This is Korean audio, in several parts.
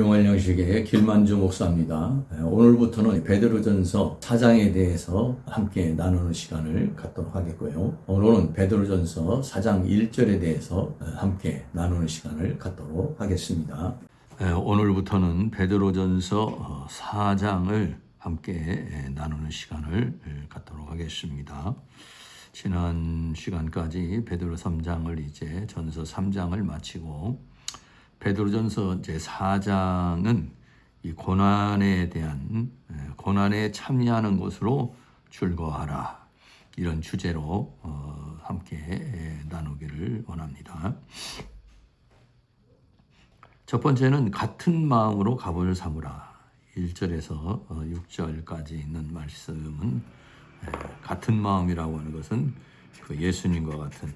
일용할 양식의 김만주 목사입니다. 예, 오늘부터는 베드로전서 4장에 대해서 함께 나누는 시간을 갖도록 하겠고요. 오늘은 베드로전서 4장 1절에 대해서 함께 나누는 시간을 갖도록 하겠습니다. 예, 오늘부터는 베드로전서 4장을 함께 나누는 시간을 갖도록 하겠습니다. 지난 시간까지 베드로 3장을 이제 전서 3장을 마치고 베드로전서 이제 4장은 이 고난에 대한 고난에 참여하는 것으로 즐거워하라 이런 주제로 어, 함께 나누기를 원합니다. 첫 번째는 같은 마음으로 갑을 삼으라. 1절에서 6절까지 있는 말씀은 같은 마음이라고 하는 것은 그 예수님과 같은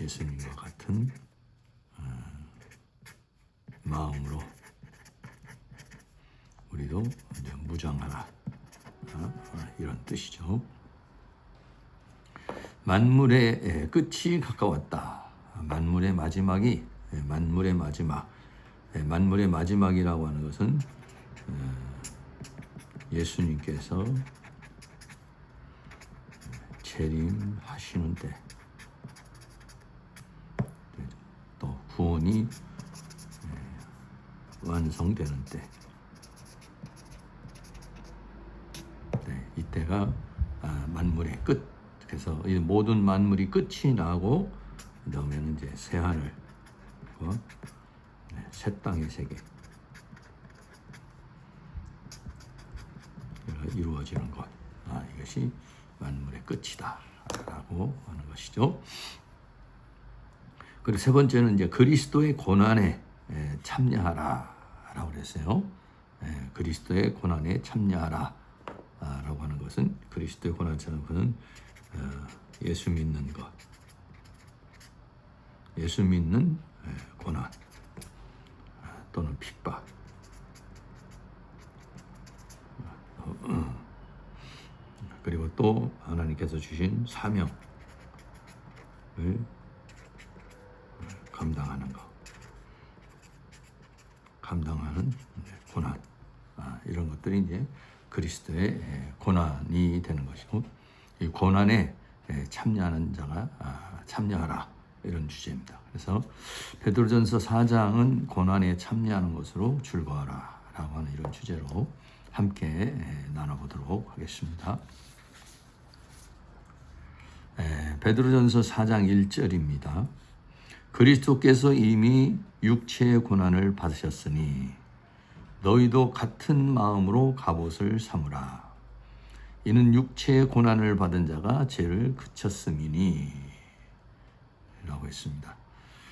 예수님과 같은 어, 마음으로 우리도 무장하라 어, 이런 뜻이죠. 만물의 끝이 가까웠다. 만물의 마지막이 만물의 마지막 만물의 마지막이라고 하는 것은 어, 예수님께서 재림하시는 때, 또 구 원이 완성되는 때, 네, 이때가 아, 만물의 끝. 그래서 이 모든 만물이 끝이 나고 그 다음에는 이제 새 하늘, 그리고 네, 새 땅의 세계. 이루어지는 것. 아, 이것이 만물의 끝이다. 라고 하는 것이죠. 그리고 세 번째는 이제 그리스도의 고난에 참여하라. 라고 그랬어요. 그리스도의 고난에 참여하라. 라고 하는 것은 그리스도의 참여하는 것은 어, 예수 믿는 것. 예수 믿는 고난 아, 또는 핍박 그리고 또 하나님께서 주신 사명을 감당하는 것, 감당하는 고난, 아, 이런 것들이 이제 그리스도의 고난이 되는 것이고, 이 고난에 참여하는 자가 아, 참여하라 이런 주제입니다. 그래서 베드로전서 4장은 고난에 참여하는 것으로 즐거워라라고 하는 이런 주제로 함께 나눠보도록 하겠습니다. 베드로전서 4장 1절입니다. 그리스도께서 이미 육체의 고난을 받으셨으니 너희도 같은 마음으로 갑옷을 삼으라. 이는 육체의 고난을 받은 자가 죄를 그쳤음이니 라고 했습니다.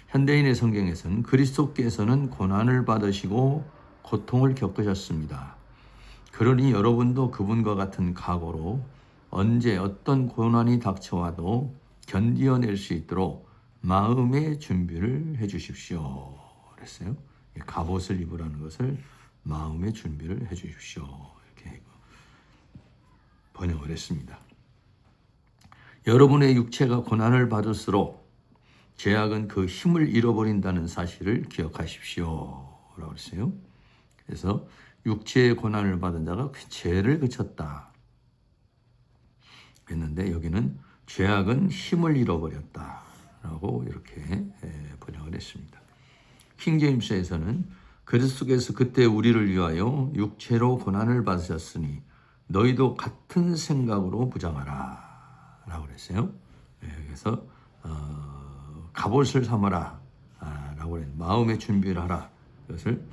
현대인의 성경에서는 그리스도께서는 고난을 받으시고 고통을 겪으셨습니다. 그러니 여러분도 그분과 같은 각오로 언제 어떤 고난이 닥쳐와도 견디어낼 수 있도록 마음의 준비를 해 주십시오. 그랬어요. 갑옷을 입으라는 것을 마음의 준비를 해 주십시오. 이렇게 번역을 했습니다. 여러분의 육체가 고난을 받을수록 죄악은 그 힘을 잃어버린다는 사실을 기억하십시오. 라고 했어요. 그래서 육체의 고난을 받은 자가 그 죄를 그쳤다. 했는데 여기는 죄악은 힘을 잃어버렸다. 라고 이렇게 번역을 했습니다. 킹제임스에서는 그리스도께서 그때 우리를 위하여 육체로 고난을 받으셨으니 너희도 같은 생각으로 무장하라. 라고 그랬어요. 그래서 어, 갑옷을 삼아라. 아, 라고 그랬 마음의 준비를 하라. 이것을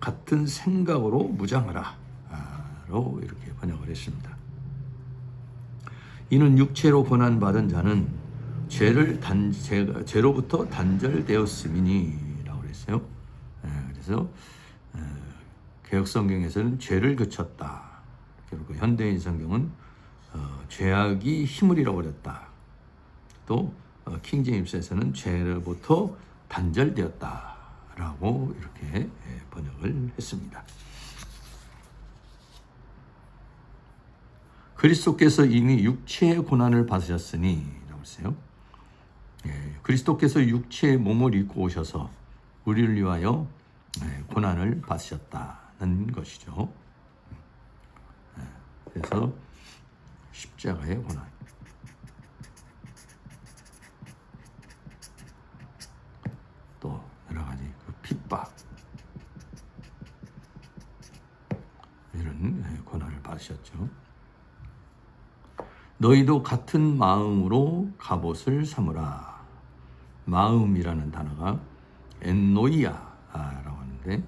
같은 생각으로 무장하라. 로 이렇게 번역을 했습니다. 이는 육체로 고난받은 자는 죄를 단, 죄, 죄로부터 단절되었음이니 라고 그랬어요. 예, 그래서 예, 개혁 성경에서는 죄를 그쳤다. 그리고 현대인 성경은 어, 죄악이 힘을 잃어버렸다. 또 어, 킹 제임스에서는 죄로부터 단절되었다. 라고 이렇게 예, 번역을 했습니다. 그리스도께서 이미 육체의 고난을 받으셨으니 라고 했어요. 예, 그리스도께서 육체의 몸을 입고 오셔서 우리를 위하여 예, 고난을 받으셨다는 것이죠. 예, 그래서 십자가의 고난. 또 여러 가지 그 핍박 이런 예, 고난을 받으셨죠. 너희도 같은 마음으로 갑옷을 삼으라. 마음이라는 단어가 엔노이아라고 하는데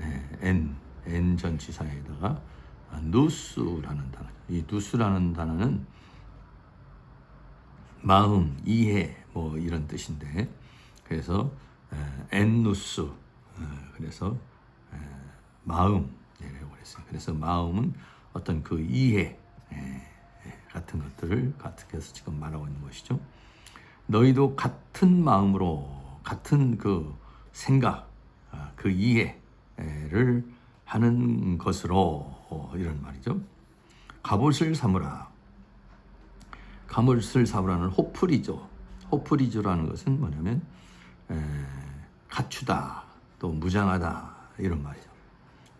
예, 엔, 엔 전치사에다가 아, 누스라는 단어. 이 누스라는 단어는 마음, 이해 뭐 이런 뜻인데 그래서 에, 엔누스 어, 그래서 에, 마음이라고 그랬어요. 그래서 마음은 어떤 그 이해 같은 것들을 같은 해서 지금 말하고 있는 것이죠. 너희도 같은 마음으로 같은 그 생각, 아, 그 이해를 하는 것으로 어, 이런 말이죠. 갑옷을 삼으라. 갑옷을 삼으라는 호프리죠. 호프리조라는 것은 뭐냐면 에, 갖추다, 또 무장하다 이런 말이죠.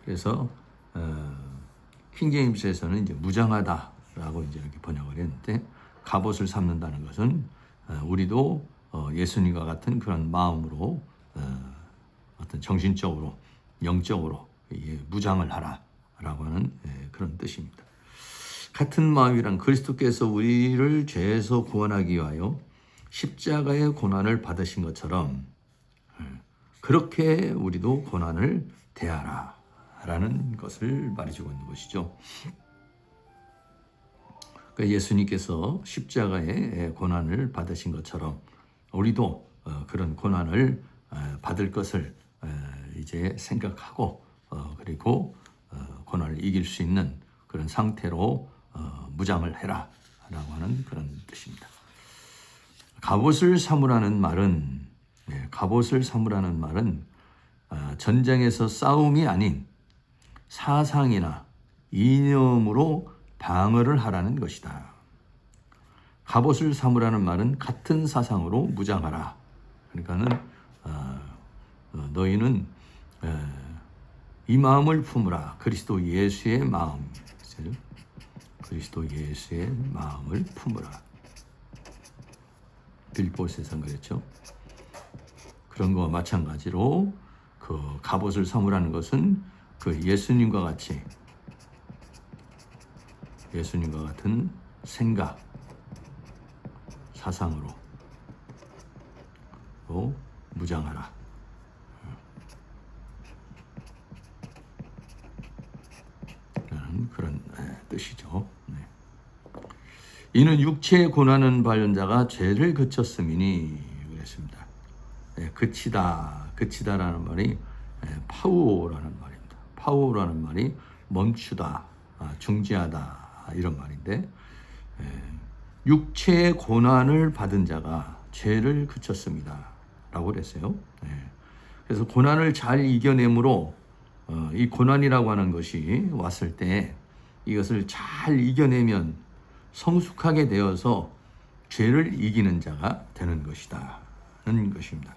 그래서 어, 킹제임스에서는 이제 무장하다라고 이제 이렇게 번역을 했는데 갑옷을 삼는다는 것은 어, 우리도 어, 예수님과 같은 그런 마음으로 어, 어떤 정신적으로 영적으로 예, 무장을 하라라고 하는 예, 그런 뜻입니다. 같은 마음이란 그리스도께서 우리를 죄에서 구원하기 위하여 십자가의 고난을 받으신 것처럼 예, 그렇게 우리도 고난을 대하라라는 것을 말해주고 있는 것이죠. 그러니까 예수님께서 십자가의 고난을 받으신 것처럼 우리도 어, 그런 고난을 어, 받을 것을 어, 이제 생각하고 그리고 고난을 이길 수 있는 그런 상태로 무장을 해라 라고 하는 그런 뜻입니다. 갑옷을 삼으라는 말은 예, 갑옷을 삼으라는 말은 전쟁에서 싸움이 아닌 사상이나 이념으로 방어를 하라는 것이다. 갑옷을 삼으라는 말은 같은 사상으로 무장하라. 그러니까는 어, 어, 너희는 어, 이 마음을 품으라. 그리스도 예수의 마음. 그리스도 예수의 마음을 품으라. 빌보스에서 그랬죠. 그런 거와 마찬가지로 그 갑옷을 삼으라는 것은 그 예수님과 같이 예수님과 같은 생각, 사상으로 또 무장하라. 라는 그런 뜻이죠. 네. 이는 육체의 고난은 발견자가 죄를 그쳤음이니 그랬습니다. 네, 그치다, 그치다라는 말이 파우라는 말입니다. 파우라는 말이 멈추다, 아, 중지하다 이런 말인데 육체의 고난을 받은 자가 죄를 그쳤습니다. 라고 그랬어요. 그래서 고난을 잘 이겨내므로 어, 이 고난이라고 하는 것이 왔을 때 이것을 잘 이겨내면 성숙하게 되어서 죄를 이기는 자가 되는 것이다. 는 것입니다.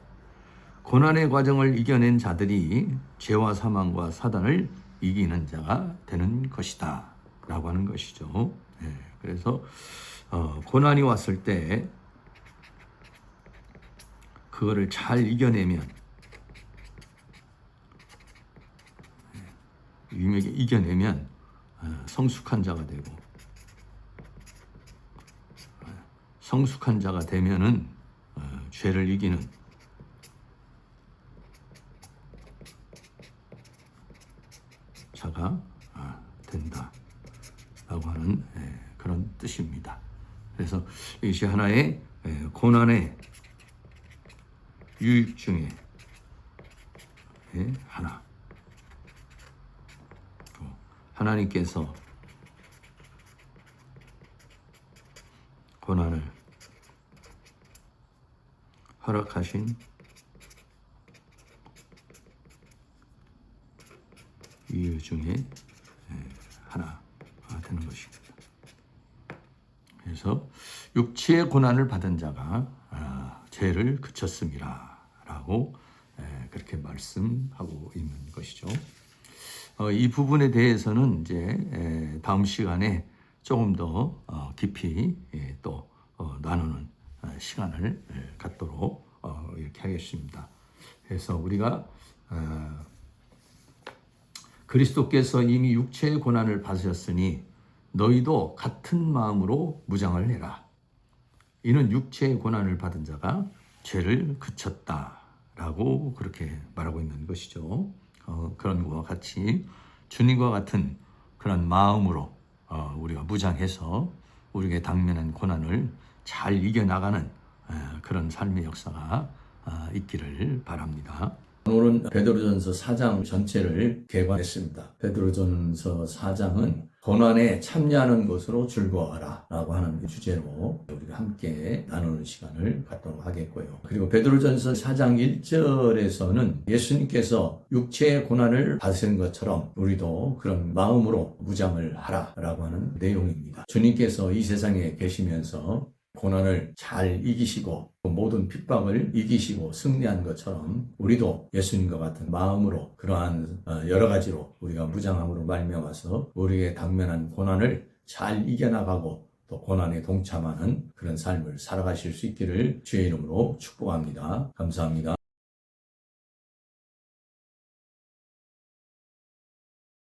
고난의 과정을 이겨낸 자들이 죄와 사망과 사단을 이기는 자가 되는 것이다. 라고 하는 것이죠. 네, 그래서 어, 고난이 왔을 때 그거를 잘 이겨내면 유명하게 이겨내면 어, 성숙한 자가 되고 어, 성숙한 자가 되면은 어, 죄를 이기는 자가 아, 된다. 라고 하는 예, 그런 뜻입니다. 그래서 이것이 하나의 예, 고난의 유익 중에 예, 하나. 하나님께서 고난을 허락하신 이유 중에 하나. 되는 것입니다. 그래서 육체의 고난을 받은 자가 아, 죄를 그쳤습니다 라고 에, 그렇게 말씀하고 있는 것이죠. 어, 이 부분에 대해서는 이제 에, 다음 시간에 조금 더 어, 깊이 예, 또 어, 나누는 어, 시간을 예, 갖도록 어, 이렇게 하겠습니다. 그래서 우리가 어, 그리스도께서 이미 육체의 고난을 받으셨으니 너희도 같은 마음으로 무장을 해라. 이는 육체의 고난을 받은 자가 죄를 그쳤다 라고 그렇게 말하고 있는 것이죠. 어, 그런 것과 같이 주님과 같은 그런 마음으로 어, 우리가 무장해서 우리에게 당면한 고난을 잘 이겨나가는 에, 그런 삶의 역사가 아, 있기를 바랍니다. 오늘은 베드로전서 4장 전체를 개관했습니다. 베드로전서 4장은 고난에 참여하는 것으로 즐거워하라 라고 하는 주제로 우리가 함께 나누는 시간을 갖도록 하겠고요. 그리고 베드로전서 4장 1절에서는 예수님께서 육체의 고난을 받으신 것처럼 우리도 그런 마음으로 무장을 하라 라고 하는 내용입니다. 주님께서 이 세상에 계시면서 고난을 잘 이기시고 그 모든 핍박을 이기시고 승리한 것처럼 우리도 예수님과 같은 마음으로 그러한 어, 여러 가지로 우리가 무장함으로 말미암아서 우리의 당면한 고난을 잘 이겨나가고 또 고난에 동참하는 그런 삶을 살아가실 수 있기를 주의 이름으로 축복합니다. 감사합니다.